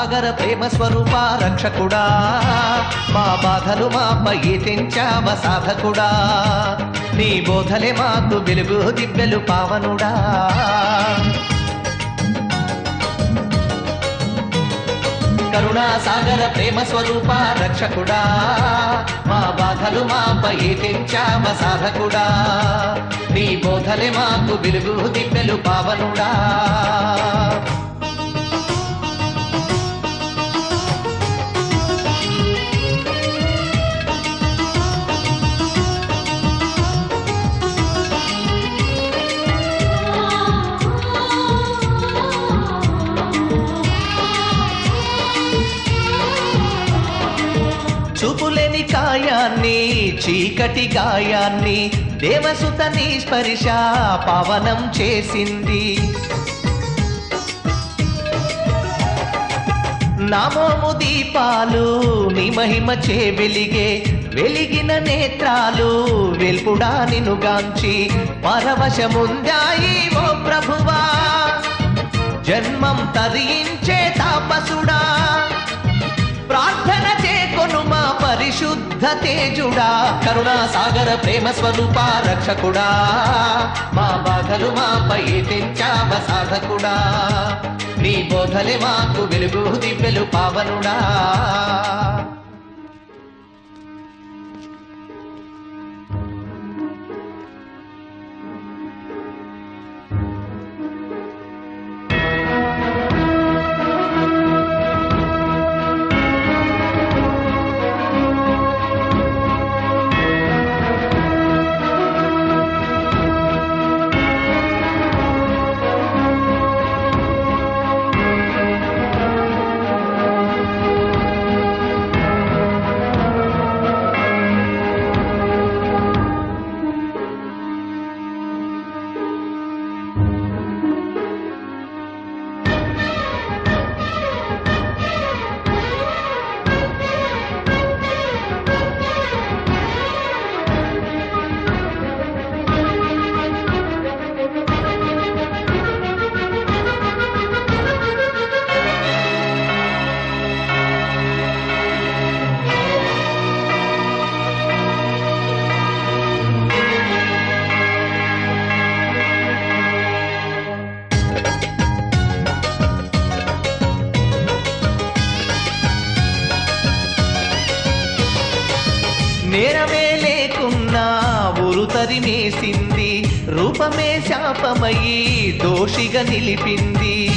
సాగర ప్రేమ స్వరూప రక్షకుడా. మా బాధలు మాపై తెంచావ సాధకుడా. నీ బోధలే మాకు వెలుగు దిబ్బెలు పావనుడా. కరుణా సాగర ప్రేమ స్వరూప రక్షకుడా. మా బాధలు మాపై తెంచావ సాధకుడా. నీ బోధలే మాకు వెలుగు దిబ్బెలు పావనుడా. చీకటి గాయాన్ని దేవసుతని స్పర్శ పవనం చేసింది. నామోము దీపాలు నీ మహిమ చే వెలిగే వెలిగిన నేత్రాలు వెల్పుడా నినుగాంచి పరవశముందాయి ఓ ప్రభువా. జన్మం తరించే తాపసుడా యుద్ధ తేజుడా కరుణా సాగర ప్రేమ స్వరూప రక్షకుడా. మా బాధలు మాపై తెంచావ సాధకుడా. నీ బోధలే మాకు వెలుగు దివ్యలు పావనుడా. తరిమేసింది రూపమే శాపమయ్యి దోషిగా నిలిపింది.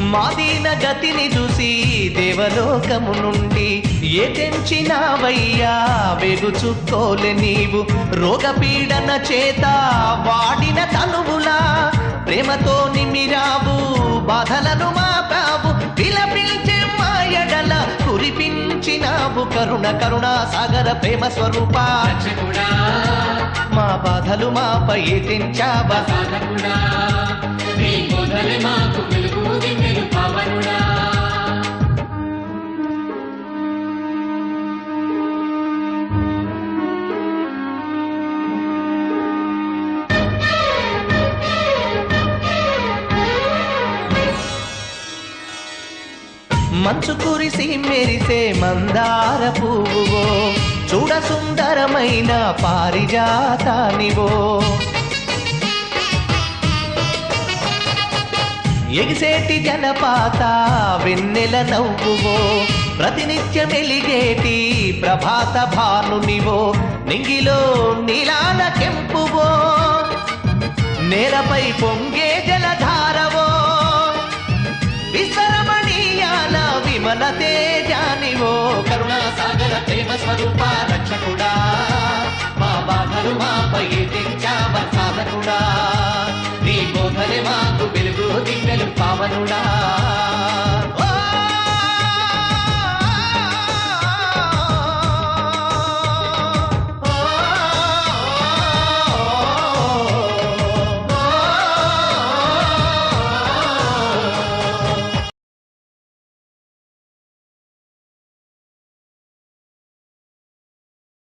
మాదీన గతిని చూసి దేవలోకము నుండి ఏ తెంచినావయ్యా? వెగుచుక్కోలే నీవు. రోగపీడన చేత వాడిన తనువులా ప్రేమతో నిమిరావు బాధలను కురిపించినావు కరుణ కరుణ సాగర ప్రేమ స్వరూప. మా బాధలు మాపై తెంచావా మాకు వెలుగు. మంచు కురిసి మెరిసే మందార పువ్వువో చూడ సుందరమైన పారిజాతానివో. ఎగిసేటి జలపాత వెన్నెల నవ్వువో ప్రతినిత్యం ఎలిగేటి ప్రభాత భానునివో నింగిలో నీలాల కెంపువో. నేలపై పొంగే జలధారవో విమల తేజానివో కరుణా సాగర ప్రేమ స్వరూప రక్షకుడా. మా బాధలు మాపై తెంచావ సాధకుడా. నీ బోధలే మాకు వెలుగు దివ్యలు పావనుడా.